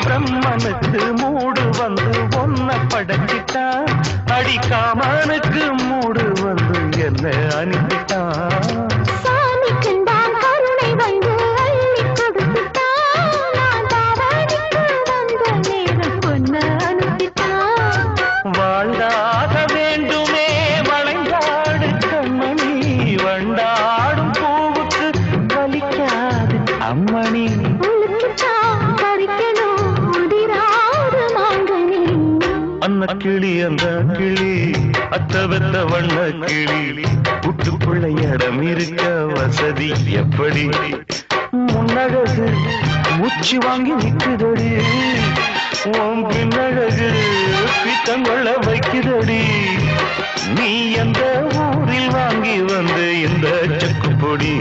பிரம்மனுக்கு மூடு வந்து ஒன்ன படைச்சிட்டான். அடிக்காமனுக்கு மூடு வந்து என்ன அனுப்பிட்டான். வாழ்ந்தாக வேண்டுமே வளைந்தாடு கண்மணி வண்டாடும் பூவுக்கு வலிக்காது அம்மணி. அன்ன கிளி அந்த கிளி அத்தவெத்த வண்ண கிளி வீட்டுக்குள்ள இடம் இருக்க வசதி எப்படி? முன்னழகு மூச்சு வாங்கி நிற்குதடி உன் பின்னழகு பித்தங்கொள்ள வைக்குதடி. நீ அந்த ஊரில் வாங்கி வந்து இந்த செக்கு பொடி